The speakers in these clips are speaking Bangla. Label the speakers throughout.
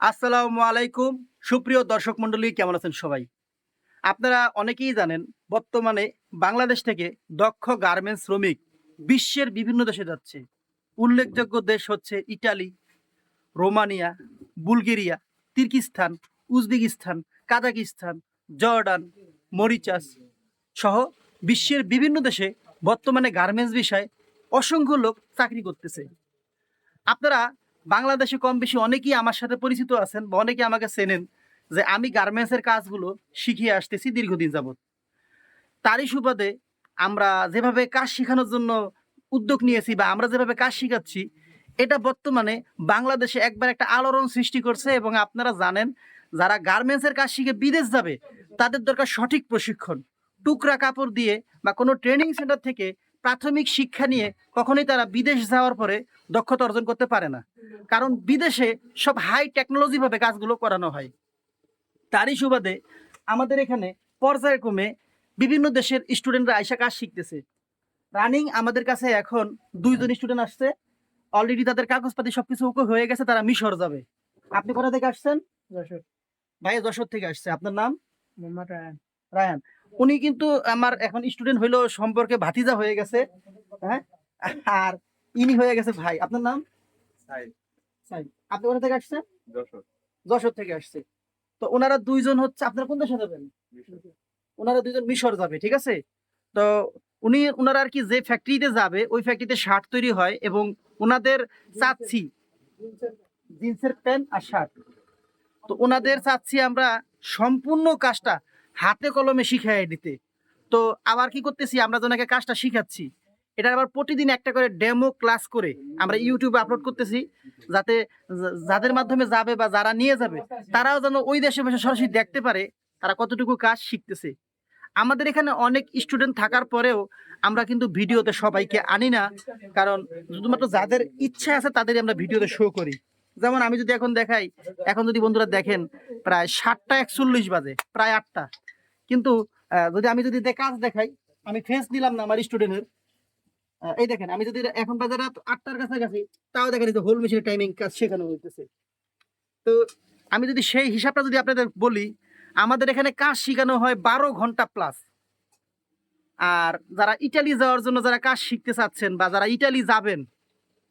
Speaker 1: আসসালামু আলাইকুম। সুপ্রিয় দর্শক মণ্ডলী, কেমন আছেন সবাই? আপনারা অনেকেই জানেন, বর্তমানে বাংলাদেশ থেকে দক্ষ গার্মেন্টস শ্রমিক বিশ্বের বিভিন্ন দেশে যাচ্ছে। উল্লেখযোগ্য দেশ হচ্ছে ইটালি, রোমানিয়া, বুলগেরিয়া, তির্কিস্তান, উজবেকিস্তান, কাজাকিস্তান, জর্ডান, মরিচাস সহ বিশ্বের বিভিন্ন দেশে বর্তমানে গার্মেন্টস বিষয়ে অসংখ্য লোক চাকরি করতেছে। আপনারা বাংলাদেশে কম বেশি অনেকেই আমার সাথে পরিচিত আছেন বা অনেকে আমাকে চেনেন যে আমি গার্মেন্টসের কাজগুলো শিখিয়ে আসতেছি দীর্ঘদিন যাবৎ। তারই সুবাদে আমরা যেভাবে কাজ শেখানোর জন্য উদ্যোগ নিয়েছি বা আমরা যেভাবে কাজ শিখাচ্ছি, এটা বর্তমানে বাংলাদেশে একবার একটা আলোড়ন সৃষ্টি করছে এবং আপনারা জানেন, যারা গার্মেন্টসের কাজ শিখে বিদেশ যাবে, তাদের দরকার সঠিক প্রশিক্ষণ। টুকরা কাপড় দিয়ে বা কোনো ট্রেনিং সেন্টার থেকে প্রাথমিক শিক্ষা নিয়ে কখনোই তারা বিদেশ যাওয়ার পরে দক্ষতা অর্জন করতে পারে না। কারণ বিদেশে সব হাই টেকনোলজিভাবে কাজগুলো করানো হয়। তারই সুবাদে আমাদের এখানে পর্যায়ক্রমে বিভিন্ন দেশের স্টুডেন্টরা আইসা কাজ শিখতেছে। রানিং আমাদের কাছে এখন দুইজন স্টুডেন্ট আসছে। অলরেডি তাদের কাগজপাতি সবকিছু ওকে হয়ে গেছে তারা মিশর যাবে। আপনি কোথা থেকে আসছেন?
Speaker 2: যশোর।
Speaker 1: ভাই যশোর থেকে আসছে। আপনার নাম?
Speaker 2: রায়ান।
Speaker 1: রায়ান। উনি কিন্তু আমার এখন স্টুডেন্ট হইল সম্পর্কে ভাতিজা হয়ে গেছে হ্যাঁ? আর ইনি হয়ে গেছে ভাই। আপনার নাম? আপনি কোথা থেকে আসছেন? যশোর। থেকে আসছে। তো ওনারা দুইজন হচ্ছে আপনারা কোন দেশে যাবেন? ওনারা দুইজন মিশর যাবে ঠিক আছে? তো উনি ওনারা আর কি যে ফ্যাক্টরিতে যাবে ওই ফ্যাক্টরিতে শার্ট তৈরি হয় এবং ওনাদের চাচ্ছি। জিন্সের প্যান্ট আর শার্ট তো ওনাদের চাচ্ছি আমরা সম্পূর্ণ কাজটা হাতে কলমে শিখাই দিতে। তো আবার কি করতেছি? আমরা জনকে কাজটা শিখাচ্ছি। এটা আবার প্রতিদিন একটা করে ডেমো ক্লাস করে আমরা ইউটিউবে আপলোড করতেছি, যাতে যাদের মাধ্যমে যাবে বা যারা নিয়ে যাবে, তারাও যেন ওই দেশে বসে সরাসরি দেখতে পারে তারা কতটুকু কাজ শিখতেছে। আমাদের এখানে অনেক স্টুডেন্ট থাকার পরেও আমরা কিন্তু ভিডিওতে সবাইকে আনি না, কারণ শুধুমাত্র যাদের ইচ্ছা আছে তাদেরই আমরা ভিডিওতে শো করি। যেমন আমি যদি এখন দেখাই, এখন যদি বন্ধুরা দেখেন, প্রায় সাতটা একচল্লিশ বাজে, প্রায় আটটা। কিন্তু যদি আমি যদি কাজ দেখাই, আমি ফেস দিলাম না আমার স্টুডেন্টের এই দেখেন, আমি যদি এখন বাজে রাত আটটার কাছাকাছি, তাও দেখেন হোল মেশিনের টাইমিং কাজ শেখানো হইতেছে। তো, আমি যদি সেই হিসাবটা যদি আপনাদের বলি, আমাদের এখানে কাজ শেখানো হয় বারো ঘণ্টা প্লাস আর যারা ইটালি যাওয়ার জন্য যারা কাজ শিখতে চাচ্ছেন বা যারা ইটালি যাবেন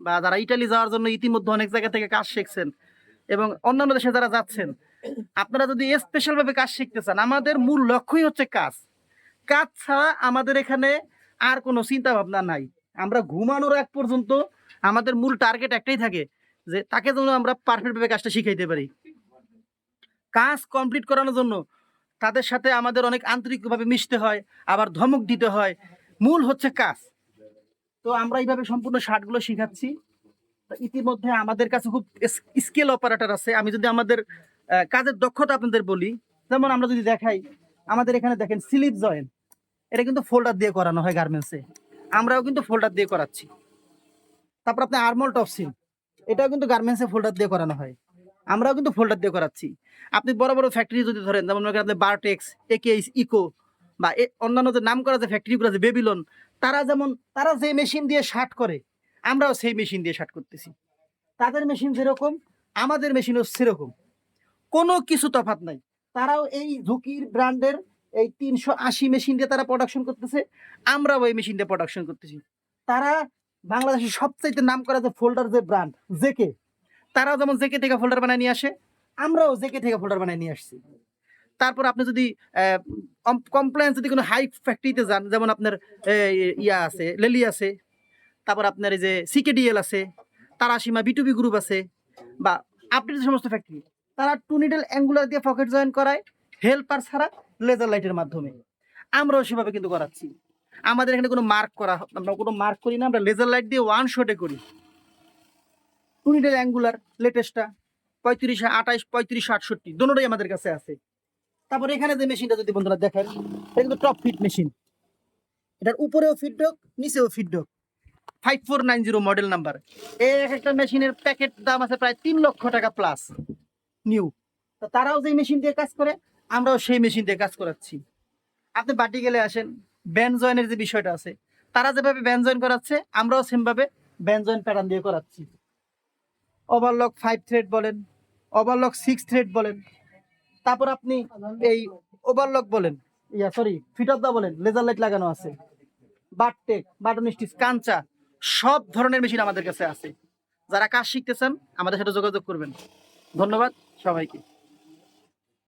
Speaker 1: বা যারা ইটালি যাওয়ার জন্য ইতিমধ্যে অনেক জায়গা থেকে কাজ শিখছেন এবং অন্যান্য দেশে যারা যাচ্ছেন, আপনারা যদি স্পেশাল ভাবে কাজ শিখতে চান, আমাদের মূল লক্ষ্যই হচ্ছে কাজ। কাজ ছাড়া আমাদের এখানে আর কোনো চিন্তা ভাবনা নাই। আমরা ঘুমানোর এক পর্যন্ত আমাদের মূল টার্গেট একটাই থাকে যে তাকে যেন আমরা পারফেক্ট ভাবে কাজটা শিখাইতে পারি। কাজ কমপ্লিট করানোর জন্য তাদের সাথে আমাদের অনেক আন্তরিকভাবে মিশতে হয়, আবার ধমক দিতে হয়। মূল হচ্ছে কাজ। তো আমরা এইভাবে সম্পূর্ণ শার্টগুলো শিখাচ্ছি। ইতিমধ্যে আমাদের কাছে খুব স্কেল অপারেটর আছে। আমি যদি আমাদের কাজের দক্ষতা আপনাদের বলি, যেমন আমরা যদি দেখাই, আমাদের এখানে দেখেন স্লিপ জয়েন। এটা কিন্তু ফোল্ডার দিয়ে করানো হয় গার্মেন্টসে। আমরাও কিন্তু ফোল্ডার দিয়ে করাচ্ছি। তারপর আপনি আর্মল টপসিল এটাও কিন্তু গার্মেন্টসে ফোল্ডার দিয়ে করানো হয়। আমরাও কিন্তু ফোল্ডার দিয়ে করাচ্ছি। আপনি বড় বড় ফ্যাক্টরি যদি ধরেন, যেমন মনে আপনি বারটেক্স একেইস ইকো বা অন্যান্য যে নাম করা যে ফ্যাক্টরিগুলো আছে বেবিলন তারা যেমন, তারা যে মেশিন দিয়ে শার্ট করে, আমরাও সেই মেশিন দিয়ে শার্ট করতেছি। তাদের মেশিন যেরকম, আমাদের মেশিনও সেরকম। কোনো কিছু তফাৎ নাই। তারাও এই ঝুঁকির ব্র্যান্ডের এই তিনশো আশি মেশিন দিয়ে তারা প্রোডাকশন করতেছে, আমরাও এই মেশিন দিয়ে প্রোডাকশন করতেছি। তারা বাংলাদেশের সবচাইতে নাম করা যে ফোল্ডার যে ব্র্যান্ড জেকে, তারাও যেমন জেকে থেকে ফোল্ডার বানায় নিয়ে আসে, আমরাও জেকে থেকে ফোল্ডার বানায় নিয়ে আসছি। তারপর আপনি যদি কমপ্লেন যদি কোনো হাই ফ্যাক্টরিতে যান, যেমন আপনার ইয়া আছে, লেলি আছে, তারপর আপনার এই যে সিকেডিএল আছে, তারাসীমা বিটুবি গ্রুপ আছে, বা আপডেট সমস্ত ফ্যাক্টরি তারা টু নিডেল অ্যাঙ্গুলার দিয়ে পকেট জয়েন করায় হেল্পার ছাড়া লেজার লাইটের মাধ্যমে। আমরাও সেভাবে কিন্তু করাচ্ছি। আমাদের এখানে কোনো মার্ক করা, আমরা কোনো মার্ক করি না, আমরা লেজার লাইট দিয়ে ওয়ান শটে করি। টু নিডেল অ্যাঙ্গুলার লেটেস্টটা পঁয়ত্রিশ আঠাইশ পঁয়ত্রিশ আটষট্টি, দুটোই আমাদের কাছে আছে। তারপর এখানে যে মেশিনটা যদি বন্ধুরা দেখেন, এটা কিন্তু টপ ফিট মেশিন এটার উপরেও ফিডডক নিচেও feed dog five four nine zero model number এই এক একটা মেশিনের প্যাকেট দাম আছে প্রায় তিন লক্ষ টাকা প্লাস নিউ তো তারাও যে মেশিন দিয়ে কাজ করে, আমরাও সেই মেশিন দিয়ে কাজ করাচ্ছি। আপনি বাটি গেলে আসেন ব্যান জয়েনের যে বিষয়টা আছে, তারা যেভাবে ব্যান জয়েন করাচ্ছে, আমরাও সেমভাবে ব্যান জয়েন প্যাটার্ন দিয়ে করাচ্ছি। ওভারলক ফাইভ থ্রেড বলেন ওভারলক সিক্স থ্রেড বলেন তারপর আপনি এই ওভারলক বলেন। ইয়া সরি ফিটার দা বলেন লেজার লাইট লাগানো আছে। বাটটেক বাটন, স্টিচ কাঞ্চা সব ধরনের মেশিন আমাদের কাছে আছে। যারা কাজ শিখতেছেন, আমাদের সাথে যোগাযোগ করবেন। ধন্যবাদ সবাইকে।